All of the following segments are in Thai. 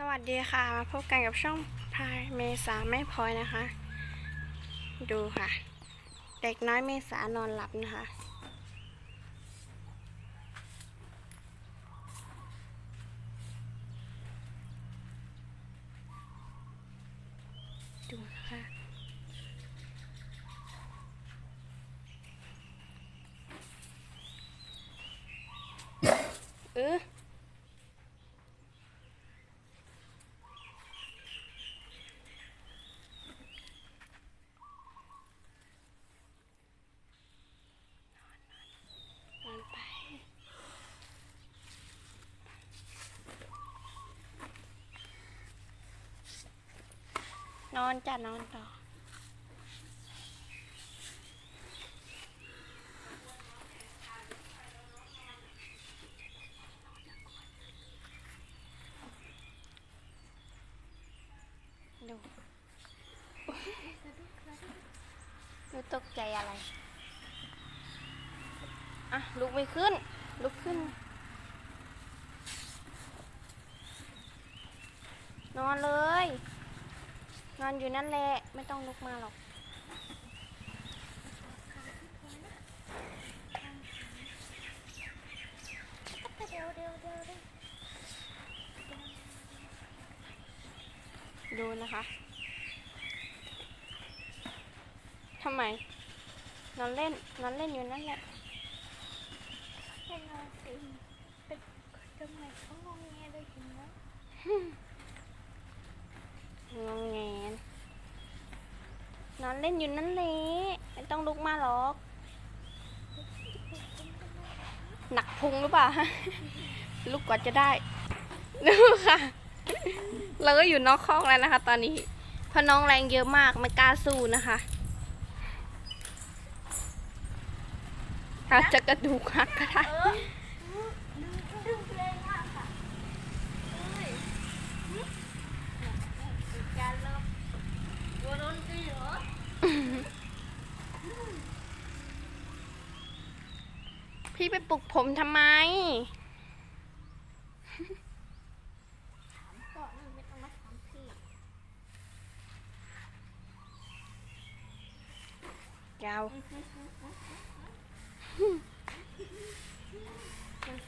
สวัสดีค่ะ มาพบกันกับช่องพายเมษาไม่พลอยนะคะ ดูค่ะ เด็กน้อยเมษานอนหลับนะคะ ดูค่ะเออ นอนไป น อนจ้ะนอนต่อ ดูดูตกใจอะไร อะ ลุกไม่ขึ้น ลุกขึ้น นอนเลย อนอยู่นั่นแหละ ไม่ต้องลุกมาหรอกเดี๋ยวเดี๋ยวเดี๋ยวเดี๋ยวดูนะคะทำไมนอนเล่นนอนเล่นอยู่นั่นแหละให้นอนสิเป็นทำไมเขางงแงเลยถึงวะ งงแงนนอนเล่นอยู่นั่นแหละไม่ต้องลุกมาหรอก หนักพุงหรือเปล่า ลุกกว่าจะได้ดูค่ะ เราก็อยู่นอกคอกแล้วนะคะ ตอนนี้เพราะน้องแรงเยอะมากไม่กล้าสู้นะคะอาจจะกระดูกหักก็ได้ เออดึงดึงแรงมากค่ะเอ้ยอีกการเริ่มโดนโดนตีเหรอ พี่ไปปลุกผมทำไมก่อนไม่ต้องมาถามพี่ยาวมัน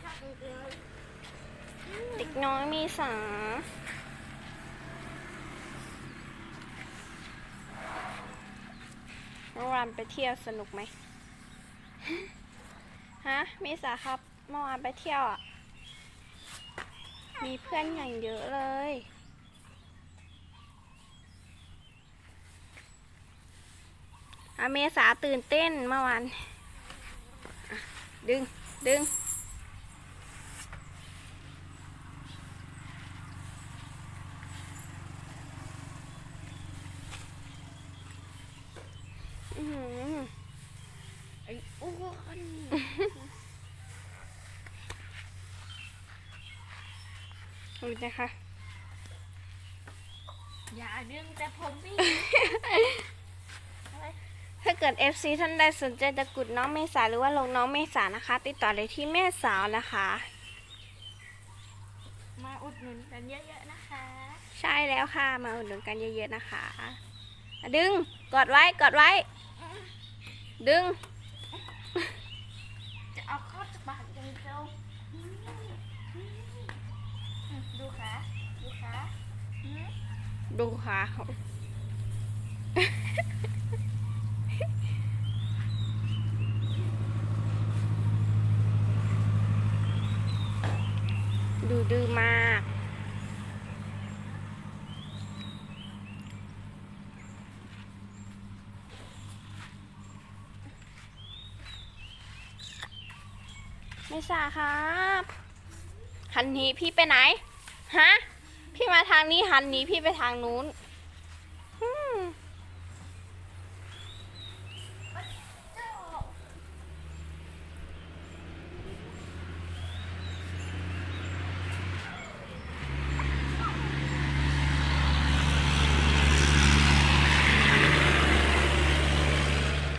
ชักเลยเด็กน้อยมีสาเมื่อวานไปเที่ยวสนุกไหม ฮะมีสาครับเมื่อวานไปเที่ยวอะ มีเพื่อนอย่างเยอะเลยอาเมษาตื่นเต้นเมื่อวานดึง ดึง อื้อหือ ไอ้อ้วน ดูนะคะ อย่าดึงแต่ผมพี่ ถ้าเกิด FC ท่านใดสนใจตะกรุดน้องเมษาหรือว่าลงน้องเมษานะคะ ติดต่อเลยที่แม่สาวนะคะ มาอุดหนุนกันเยอะๆนะคะ ใช่แล้วค่ะ มาอุดหนุนกันเยอะๆนะคะอะดึง กดไว้ กดไว้ ดึง จะเอาเข้าจากปากอย่างเดียวอืมอืมดูขาดูขาอืม ดูค่ะเขาดูดื้อมาก ไม่ทราบครับหันนีพี่ไปไหน ฮะ พี่มาทางนี้หันหนีพี่ไปทางนู้นอืม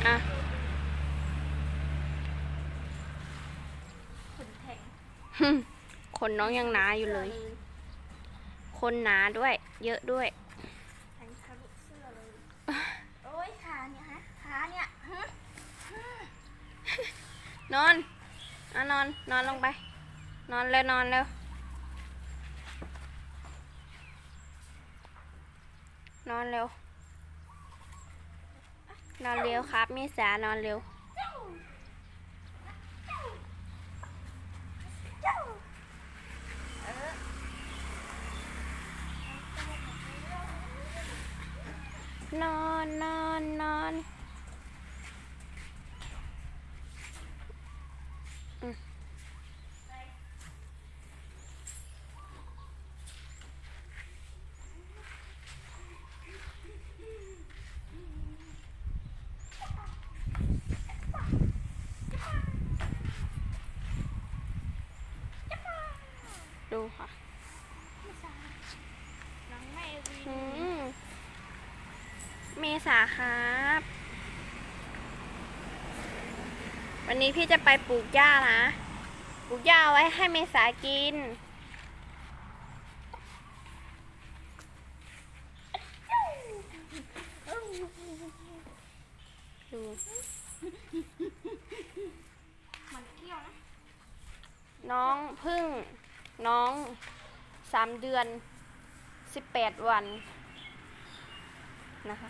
อะขนแทงขนน้องยังหนาอยู่เลยข คนหนาด้วย เยอะด้วยแทงทะลุเสื้อเลย โอ้ยขาเนี่ยฮะขาเนี่ยฮะนอนอะนอนนอนลงไป นอนเร็วนอนเร็วนอนเร็วนอนเร็วครับมิสานอนเร็ว เจ้าเจ้าเจ้าเออน นอนนอนนอนดูค่ะ ไม่ทราบน้องแม่วี อืมเม ษาครับ วันนี้พี่จะไปปลูกหญ้านะ ปลูกหญ้าไว้ให้เมษากิน ดู มันเกี้ยวนะ น้องพึ่ง น้องสามเดือนสิบแปดวันนะคะ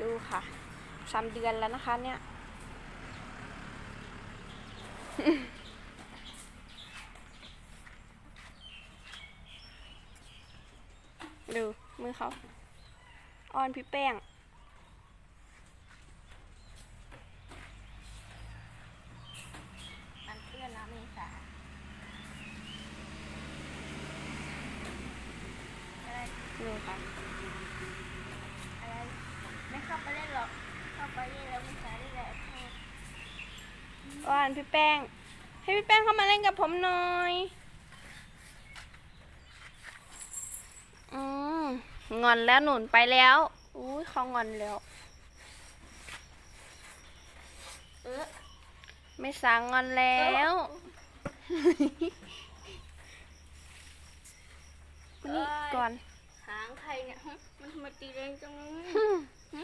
ดูค่ะสามเดือนแล้วนะคะเนี่ย ดู มือเขาอ้อนพี่แป้ง มันเปื้อนแล้วเมษาอะไร ดูค่ะ อะไรไม่เข้าไปเล่นหรอก เข้าไปเล่นแล้วเมษาได้แหละโทษอ้อนพี่แป้ง ให้พี่แป้งเข้ามาเล่นกับผมหน่อยอืมงอนแล้วหนุนไปแล้วอุ้ยเขางอนแล้ว เออไม่สางงอนแล้วมานี่ก่อน หางใครเนี่ยฮะมันทำไมตีแรงจังเล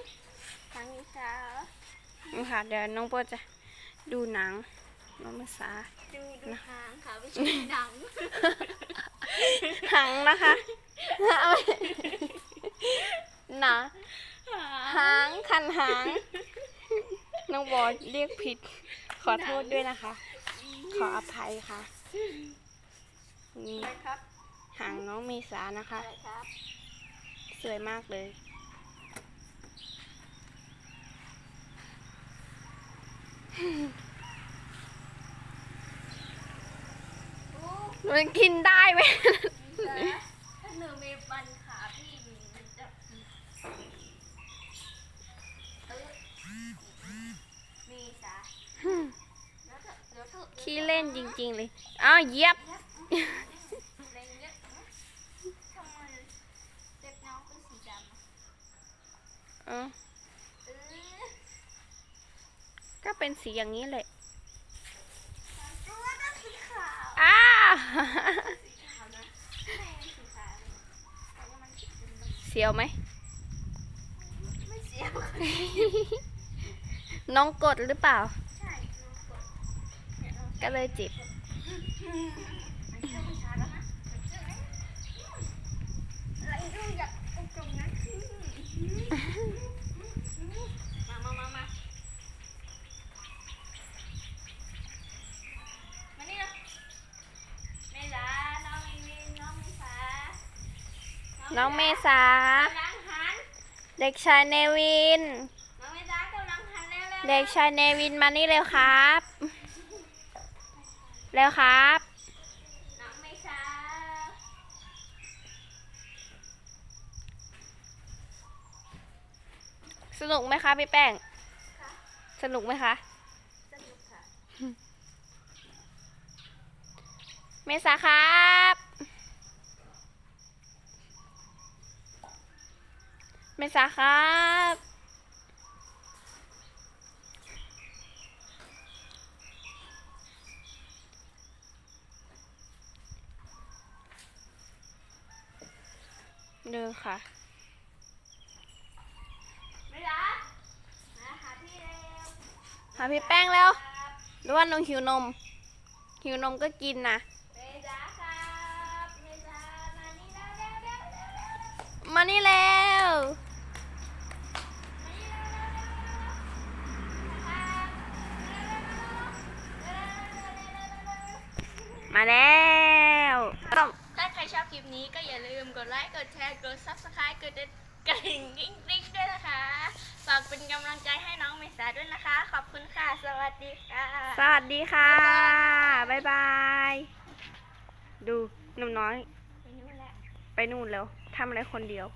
ย หางนิชาเหรอนี่ค่ะเดี๋ยวน้องโปรจะดูหนังน้องภาษาดูดูหางค่ะไม่ใช่หนังหังนะคะเอาไว้หนาหางคันหางน้องบอเรียกผิด ขอโทษด้วยนะคะ ขออภัยค่ะนี่อะไรครับหางน้องเมษานะคะอะไรครับสวยมากเลย โอ้ มันกินได้ไหมถ้าหนูมีฟันขาพี่มีมันจะเออมีสาแล้วเถอะเดี๋ยวเถอะขี้เล่นจริง ๆ เลย อ้าวเหยียบเล่นเยอะนะทำไมเล็บน้องเป็นสีดำอะเออเออ ก็เป็นสีอย่างนี้เลยตัวก็สีขาวอ้าสีขาวนะแม่สีขาวเลยแต่ว่ามันเป็นแบบเสียวไหมไม่เสียวน้องกดหรือเปล่า ใช่น้องกดเนี่ยน้องก็เลยจิบ มันเชื่อไม่ช้าแล้วนะมันเชื่อไหมอะไรดูอยากเอาตรงนั้นมามามามามานี่นะเมษาน้องมินน้องเมษา น้องเมษากำลังหันเด็กชายเนวิน น้องเมษากำลังหันเร็วๆเด็กชายเนวินมานี่เร็วครับ เร็วครับ น้องเมษาสนุกไหมคะพี่แป้ง สนุกไหมคะ สนุกค่ะ เมษาครับ เมษาครับเดินค่ะไม่รักมาหาพี่เร็วหาพี่แป้งแล้วหรือว่าน้องหิวนม หิวนมก็กินนะเมษาครับเมษามานี่แล้วเร็วเร็วเร็วเร็วมานี่แล้ว มาแล้วต้องถ้าใครชอบคลิปนี้ก็อย่าลืมกดไลค์ กดแชร์ กด subscribe กดกระดิ่งกิ๊งกิ๊งด้วยนะคะ ฝากเป็นกำลังใจให้น้องเมษาด้วยนะคะ ขอบคุณค่ะ สวัสดีค่ะ สวัสดีค่ะ บ๊ายบาย ดูหนุ่มน้อย ไปนู่นแหละไปนู่นแล้วทำอะไรคนเดียว